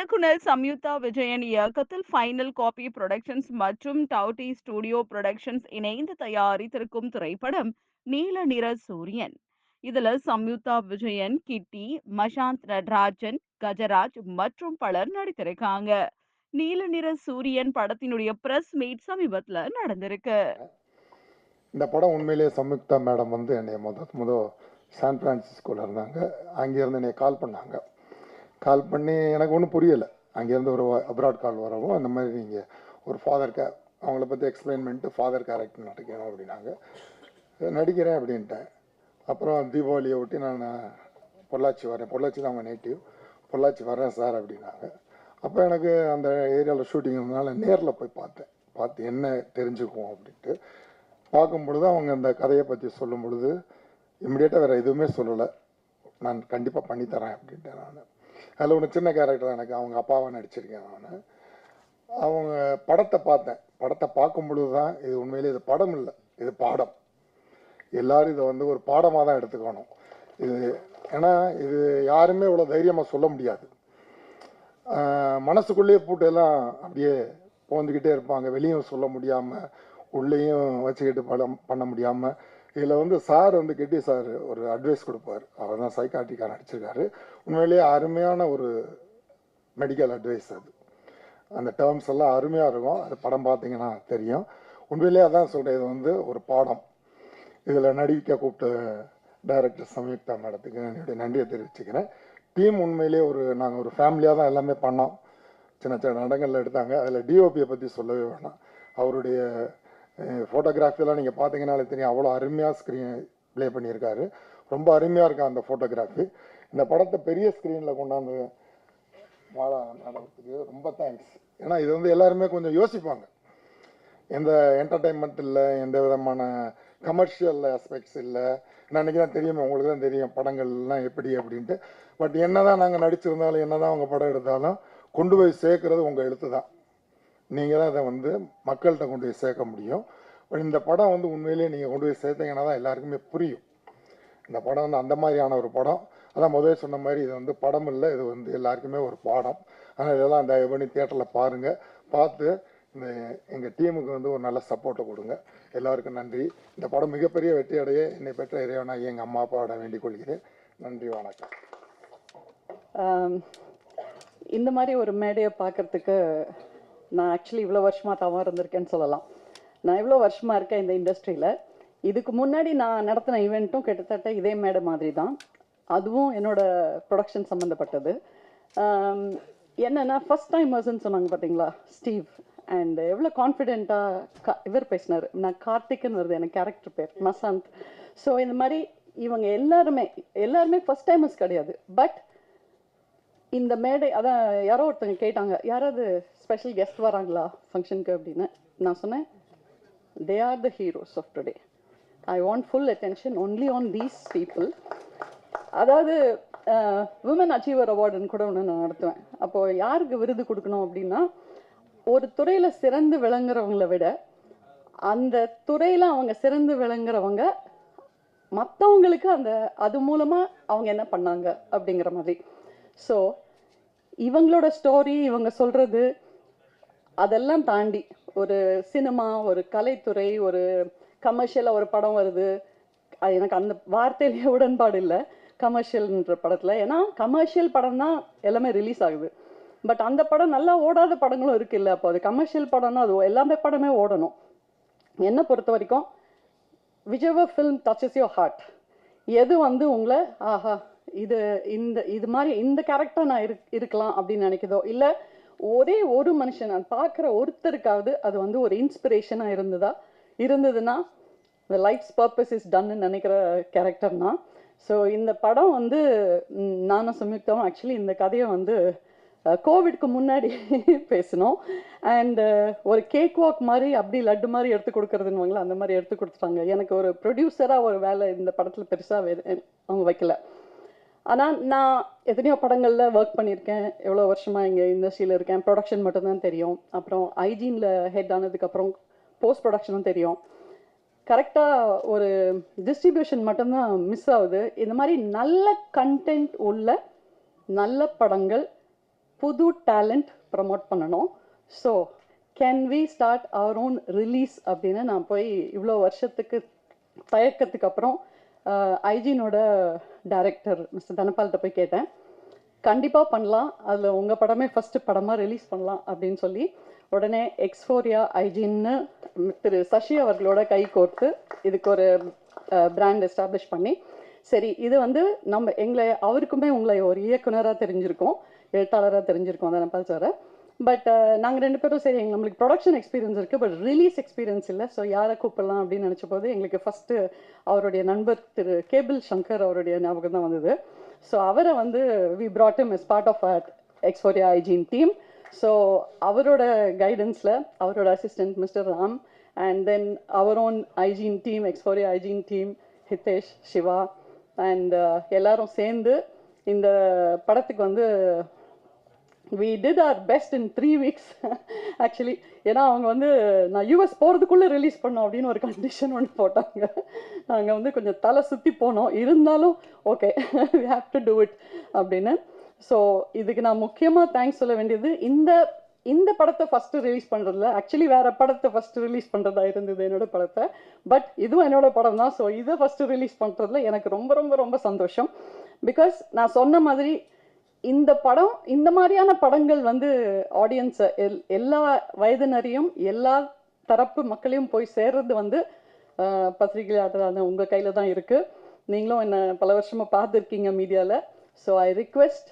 இயக்குனர் சம்யுக்தா விஜயன் இயக்கத்தில் final copy productions மற்றும் டவுட்டி ஸ்டுடியோ புரொடக்ஷன்ஸ் இணைந்து தயாரித்திருக்கும் திரைப்படம் நீல நிற சூரியன். இதுல சம்யுக்தா விஜயன் கிட்டி மஷாந்த் நடராஜன் கஜராஜ் மற்றும் பலர் நடித்திருக்காங்க. நீல நிற சூரியன் படத்தினுடைய பிரஸ் மீட் சமீபத்துல நடந்திருக்கு. இந்த படம் உண்மையிலேயே சம்யுக்தா மேடம் வந்து என்னை முத முத சான் பிரான்சிஸ்கோல இருந்தாங்க. அங்கேருந்து என்னை கால் பண்ணாங்க. கால் பண்ணி எனக்கு ஒன்றும் புரியலை. அங்கேருந்து ஒரு அப்ராட் கால் வரவும் இந்த மாதிரி நீங்கள் ஒரு ஃபாதர் கே அவங்கள பற்றி எக்ஸ்பிளைன் பண்ணிட்டு ஃபாதர் கேரக்டர் நடிக்கணும் அப்படின்னாங்க. நடிக்கிறேன் அப்படின்ட்டேன். அப்புறம் தீபாவளியை ஒட்டி நான் பொள்ளாச்சி வரேன். பொள்ளாச்சி தான் அவங்க நேட்டிவ் பொள்ளாச்சி வரேன் சார் அப்படின்னாங்க. அப்போ எனக்கு அந்த ஏரியாவில் ஷூட்டிங் இருந்தனால நேரில் போய் பார்த்தேன். பார்த்து என்ன தெரிஞ்சுக்குவோம் அப்படின்ட்டு. பார்க்கும் பொழுது அவங்க அந்த கதையை பற்றி சொல்லும் பொழுது இம்மிடியேட்டாக வேறு எதுவுமே சொல்லலை. நான் கண்டிப்பாக பண்ணித்தரேன் அப்படின்ட்டேன் நான். அதில் ஒன்று சின்ன கேரக்டர் எனக்கு. அவங்க அப்பாவை நடிச்சிருக்கேன் நான். அவங்க படத்தை பார்த்தேன். படத்தை பார்க்கும் பொழுது தான் இது உண்மையிலே இது படம் இல்லை இது பாடம். எல்லாரும் இதை வந்து ஒரு பாடமாக தான் எடுத்துக்கணும். இது ஏன்னா இது யாருமே இவ்வளோ தைரியமாக சொல்ல முடியாது. மனசுக்குள்ளேயே போட்டு எல்லாம் அப்படியே போந்துக்கிட்டே இருப்பாங்க. வெளியும் சொல்ல முடியாமல் உள்ளேயும் வச்சுக்கிட்டு படம் பண்ண முடியாமல் இதில் வந்து சார் வந்து கெட்டி சார் ஒரு அட்வைஸ் கொடுப்பார். அவர் தான் சைக்காட்டிக்காக நடிச்சிருக்காரு. உண்மையிலேயே அருமையான ஒரு மெடிக்கல் அட்வைஸ் அது. அந்த டேர்ம்ஸ் எல்லாம் அருமையாக இருக்கும். அது படம் பார்த்தீங்கன்னா தெரியும். உண்மையிலேயே அதான் சொல்கிறேன் இது வந்து ஒரு பாடம். இதில் நடிக்க கூப்பிட்ட டைரக்டர் சம்யுக்தா மேடத்துக்கு என்னுடைய நன்றியை தெரிவிச்சுக்கிறேன். டீம் உண்மையிலேயே ஒரு நாங்கள் ஒரு ஃபேமிலியாக தான் எல்லாமே பண்ணோம். சின்ன சின்ன நடங்களில் எடுத்தாங்க. அதில் டிஓபியை பற்றி சொல்லவே வேணாம். அவருடைய ஃபோட்டோகிராஃபிலாம் நீங்கள் பார்த்தீங்கனாலே தெரியும் அவ்வளோ அருமையாக ஸ்க்ரீன் ப்ளே பண்ணியிருக்காரு. ரொம்ப அருமையாக இருக்கா அந்த ஃபோட்டோகிராஃபி இந்த படத்தை பெரிய ஸ்க்ரீனில் கொண்டாந்து மாலா நடக்கிறதுக்கு ரொம்ப தேங்க்ஸ் ஏன்னா இது வந்து எல்லாருமே கொஞ்சம் யோசிப்பாங்க. எந்த என்டர்டைன்மெண்ட் இல்லை எந்த விதமான கமர்ஷியல் ஆஸ்பெக்ட்ஸ் இல்லை. நான் அன்றைக்கி தான் உங்களுக்கு தான் தெரியும் படங்கள்லாம் எப்படி அப்படின்ட்டு. பட் என்ன தான் நாங்கள் நடிச்சிருந்தாலும் என்ன தான் அவங்க படம் எடுத்தாலும் கொண்டு போய் சேர்க்குறது உங்கள் எழுத்து தான் நீங்கள் தான் அதை வந்து மக்கள்கிட்ட கொண்டு போய் சேர்க்க முடியும். பட் இந்த படம் வந்து உண்மையிலேயே நீங்கள் கொண்டு போய் சேர்த்தீங்கன்னா தான் எல்லாருக்குமே புரியும். இந்த படம் வந்து அந்த மாதிரியான ஒரு படம். அதான் முதல்ல சொன்ன மாதிரி இது வந்து படம் இல்லை இது வந்து எல்லாருக்குமே ஒரு பாடம். ஆனால் இதெல்லாம் தயவு பண்ணி தியேட்டரில் பாருங்கள் பார்த்து இந்த எங்கள் டீமுக்கு வந்து ஒரு நல்ல சப்போர்ட்டை கொடுங்க. எல்லாருக்கும் நன்றி. இந்த படம் மிகப்பெரிய வெற்றி அடைய என்னை பெற்ற இறைவனாகி எங்கள் அம்மா அப்பாவோட வேண்டிக் கொள்கிறேன். நன்றி வணக்கம். இந்த மாதிரி ஒரு மேடையை பார்க்கறதுக்கு நான் ஆக்சுவலி இவ்வளோ வருஷமாக தவறு இருந்திருக்கேன்னு சொல்லலாம். நான் இவ்வளோ வருஷமாக இருக்கேன் இந்த இண்டஸ்ட்ரியில் இதுக்கு முன்னாடி நான் நடத்தின ஈவெண்ட்டும் கிட்டத்தட்ட இதே மேடை மாதிரி தான் அதுவும் என்னோட ப்ரொடக்ஷன் சம்மந்தப்பட்டது என்னென்னா என்னன்னா டைமர்ஸ்ன்னு சொன்னாங்க பார்த்தீங்களா ஸ்டீவ் அண்ட் எவ்வளோ கான்ஃபிடென்ட்டாக இவர் பேசினார். நான் கார்த்திக்னு வருது எனக்கு கேரக்டர் பேர். மசாந்த். ஸோ இந்த மாதிரி இவங்க எல்லாருமே எல்லாருமே ஃபர்ஸ்ட் டைமர்ஸ் கிடையாது. பட் இந்த மேடை அதான் யாரோ ஒருத்தங்க கேட்டாங்க யாராவது ஸ்பெஷல் கெஸ்ட் வராங்களா ஃபங்க்ஷனுக்கு அப்படின்னு. நான் சொன்னேன் they are the heroes of today I want full attention only on these people அதாவது விமன் அச்சீவர் அவார்டுன்னு கூட ஒன்று நான் நடத்துவேன். அப்போது யாருக்கு விருது கொடுக்கணும் அப்படின்னா ஒரு துறையில் சிறந்து விளங்குறவங்கள விட அந்த துறையில் அவங்க சிறந்து விளங்குறவங்க மற்றவங்களுக்கு அந்த அது மூலமாக அவங்க என்ன பண்ணாங்க அப்படிங்கிற மாதிரி. ஸோ இவங்களோட ஸ்டோரி இவங்க சொல்கிறது அதெல்லாம் தாண்டி ஒரு சினிமா ஒரு கலைத்துறை ஒரு கமர்ஷியலாக ஒரு படம் வருது. அது எனக்கு அந்த வார்த்தையிலேயே உடன்பாடு இல்லை. கமர்ஷியல்ன்ற படத்தில். ஏன்னா கமர்ஷியல் படம் தான் எல்லாமே ரிலீஸ் ஆகுது. பட் அந்த படம் நல்லா ஓடாத படங்களும் இருக்குல்ல அப்போ அது கமர்ஷியல் படம்னா அது எல்லாமே படமே ஓடணும். என்னை பொறுத்த வரைக்கும் விஜயவர் ஃபில்ம் டச்சஸ் யோர் ஹார்ட் எது வந்து உங்களை ஆஹா இது இந்த இது மாதிரி இந்த கேரக்டர் நான் இருக் இருக்கலாம் அப்படின்னு நினைக்குதோ இல்லை ஒரே ஒரு மனுஷன் நான் பார்க்குற ஒருத்தருக்காவது அது வந்து ஒரு இன்ஸ்பிரேஷனாக இருந்ததா? இருந்ததுன்னா த லைஃப்ஸ் பர்பஸ் இஸ் டன்னு நினைக்கிற கேரக்டர்னா ஸோ இந்த படம் வந்து நானும் சம்யுக்தாவும் ஆக்சுவலி இந்த கதையை வந்து கோவிட்க்கு முன்னாடி பேசினோம். அண்டு ஒரு கேக் வாக் மாதிரி அப்படி லட்டு மாதிரி எடுத்து கொடுக்கறதுன்னு அந்த மாதிரி எடுத்து கொடுத்துட்டாங்க. எனக்கு ஒரு ப்ரொடியூசராக ஒரு வேலை இந்த படத்தில் பெருசாக அவங்க வைக்கல. ஆனால் நான் எத்தனையோ படங்களில் ஒர்க் பண்ணியிருக்கேன். எவ்வளோ வருஷமாக இங்கே இண்டஸ்ட்ரியில் இருக்கேன். ப்ரொடக்ஷன் மட்டும்தான் தெரியும். அப்புறம் ஐஜீனில் ஹெட் ஆனதுக்கப்புறம் போஸ்ட் ப்ரொடக்ஷனும் தெரியும். கரெக்டாக ஒரு டிஸ்ட்ரிபியூஷன் மட்டும்தான் மிஸ் ஆகுது. இந்த மாதிரி நல்ல கண்டென்ட் உள்ள நல்ல படங்கள் புது டேலண்ட் ப்ரமோட் பண்ணணும். So can we start our own release அப்படின்னு நான் போய் இவ்வளோ வருஷத்துக்கு தயக்கத்துக்கு அப்புறம் ஐஜினோட டைரக்டர் மிஸ்டர் தனபால்கிட்ட போய் கேட்டேன். கண்டிப்பாக பண்ணலாம். அதில் உங்கள் படமே ஃபஸ்ட்டு படமாக ரிலீஸ் பண்ணலாம் அப்படின்னு சொல்லி. உடனே எக்ஸ்ஃபோரியா ஐஜின்னு திரு சசி அவர்களோட கை கோர்த்து இதுக்கு ஒரு பிராண்ட் எஸ்டாப்ளிஷ் பண்ணி சரி இது வந்து நம்ம எங்களை அவருக்குமே உங்களை ஒரு இயக்குனராக தெரிஞ்சிருக்கோம் எழுத்தாளராக தெரிஞ்சிருக்கோம் தனபால் சாரை பட் uh, நாங்கள் ரெண்டு பேரும் சரி நம்மளுக்கு ப்ரொடக்ஷன் எக்ஸ்பீரியன்ஸ் இருக்குது பட் ரிலீஸ் எக்ஸ்பீரியன்ஸ் இல்லை. ஸோ யாரை கூப்பிடலாம் அப்படின்னு நினச்ச போது எங்களுக்கு ஃபஸ்ட்டு அவருடைய நண்பர் திரு கேபிள் சங்கர் அவருடைய ஞாபகம் தான் வந்தது. ஸோ அவரை வந்து we brought is part of at our எக்ஸ்போரியா ஐஜின் டீம் ஸோ அவரோட கைடன்ஸில் அவரோட assistant mister Ram and then our own ஐஜின் team எக்ஸ்போரியா ஐஜின் team Hitesh Siva and எல்லாரும் சேர்ந்து இந்த படத்துக்கு வந்து we did our best in three weeks actually ஏன்னா அவங்க வந்து நான் யூஎஸ் போகிறதுக்குள்ளே ரிலீஸ் பண்ணோம் அப்படின்னு ஒரு கண்டிஷன் ஒன்று போட்டாங்க. நாங்கள் வந்து கொஞ்சம் தலை சுற்றி போனோம். இருந்தாலும் okay we have to do it அப்படின்னு. ஸோ இதுக்கு நான் முக்கியமாக தேங்க்ஸ் சொல்ல வேண்டியது இந்த இந்த படத்தை ஃபஸ்ட்டு ரிலீஸ் பண்ணுறதுல ஆக்சுவலி வேறு படத்தை ஃபஸ்ட்டு ரிலீஸ் பண்ணுறதா இருந்தது என்னோட படத்தை. பட் இதுவும் என்னோட படம் தான். ஸோ இதை ஃபஸ்ட்டு ரிலீஸ் பண்ணுறதுல எனக்கு ரொம்ப ரொம்ப ரொம்ப சந்தோஷம். பிகாஸ் நான் சொன்ன மாதிரி இந்த படம் இந்த மாதிரியான படங்கள் வந்து ஆடியன்ஸை எல் எல்லா வயதினரையும் எல்லா தரப்பு மக்களையும் போய் சேர்றது வந்து ஆஹ், பத்திரிகையாளரான உங்கள் கையில் தான் இருக்குது நீங்களும் என்னை பல வருஷமாக பார்த்துருக்கீங்க மீடியாவில் so I request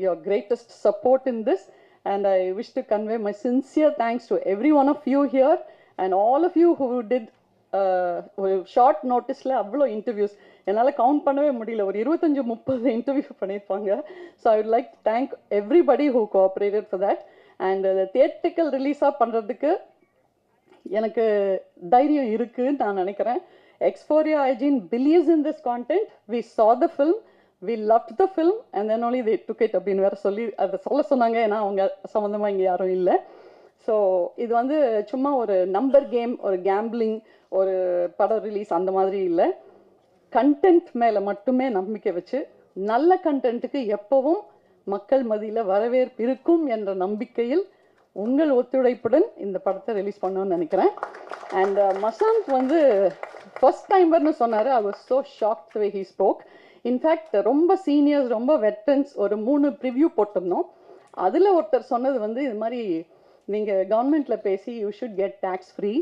your greatest support in this and I wish to convey my sincere thanks to every one of you here and all of you who did ஒரு ஷார்ட் நோட்டீஸில் அவ்வளோ இன்டர்வியூஸ் என்னால் கவுண்ட் பண்ணவே முடியல. ஒரு இருபத்தஞ்சி முப்பது interview பண்ணியிருப்பாங்க so I like thank everybody who cooperated for that and theatrical ரிலீஸாக பண்ணுறதுக்கு எனக்கு தைரியம் இருக்குன்னு நான் நினைக்கிறேன். எக்ஸ்போரியா ஐஜின் believes in this content we saw the film we love the film and then only the ticket அப்படின்னு வேற சொல்லி அதை சொல்ல சொன்னாங்க. ஏன்னா அவங்க சம்மந்தமாக இங்கே யாரும் இல்லை. ஸோ இது வந்து சும்மா ஒரு நம்பர் கேம் ஒரு கேம்பிளிங் ஒரு படம் ரிலீஸ் அந்த மாதிரி இல்லை. கண்டென்ட் மேலே மட்டுமே நம்பிக்கை வச்சு நல்ல கண்டென்ட்டுக்கு எப்பவும் மக்கள் மதியில் வரவேற்பு இருக்கும் என்ற நம்பிக்கையில் உங்கள் ஒத்துழைப்புடன் இந்த படத்தை ரிலீஸ் பண்ணணும்னு நினைக்கிறேன். அண்ட் uh, மசாந்த் வந்து ஃபர்ஸ்ட் டைமர்னு சொன்னார். I was so shock way way spoke in fact ரொம்ப சீனியர்ஸ் ரொம்ப வெட்டரன்ஸ் ஒரு மூணு ப்ரிவ்யூ போட்டிருந்தோம். அதில் ஒருத்தர் சொன்னது வந்து இது மாதிரி நீங்கள் கவர்மெண்ட்டில் பேசி you should get tax free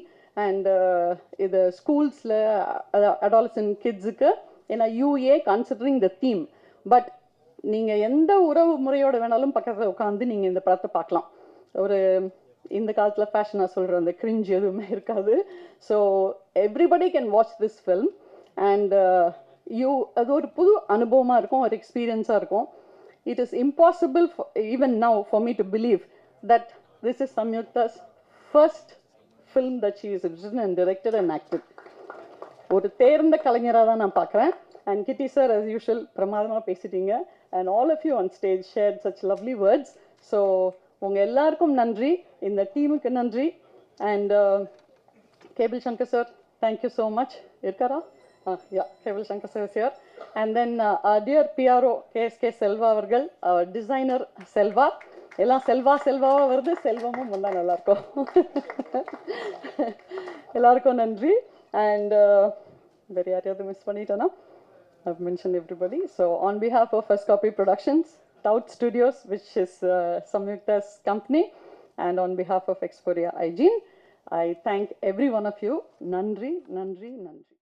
and uh, இது ஸ்கூல்ஸில் அடாலசன் கிட்ஸுக்கு ஏன்னா UA considering the theme but நீங்கள் எந்த உறவு முறையோட வேணாலும் பக்கத்தில் உட்காந்து நீங்கள் இந்த படத்தை பார்க்கலாம். ஒரு இந்த காலத்தில் ஃபேஷனாக சொல்கிற அந்த கிரிஞ்ச் எதுவுமே இருக்காது. So everybody can watch this film and you அது ஒரு புது அனுபவமாக இருக்கும் ஒரு எக்ஸ்பீரியன்ஸாக இருக்கும். It is impossible even now for me to believe that this is Samyukta's first film that that is written and directed and and ஒரு தேர்ந்த கலைஞராக தான் நான் பார்க்குறேன். அண்ட் கிட்டி சார் அஸ் யூஷுவல் பிரமாதமாக பேசிட்டீங்க. And all of you on stage share such lovely words so உங்கள் எல்லாருக்கும் நன்றி. இந்த டீமுக்கு நன்றி. And cable Sankar sir thank you so much இருக்காரா? Yeah cable Sankar sir sir and then dear PRO K Selva அவர்கள் designer Selva எல்லாம் செல்வா செல்வாவா வருது செல்வமும் வந்தால் நல்லாயிருக்கும் எல்லாருக்கும் நன்றி அண்ட் வேறு யாரையாவது மிஸ் பண்ணிட்டேன்னா I've mentioned everybody. So on behalf of First Copy Productions, Tout Studios, which is uh, Samyukta's company, and on behalf of Exporia Hygiene, I thank every one of you. Nandri, Nandri, Nandri.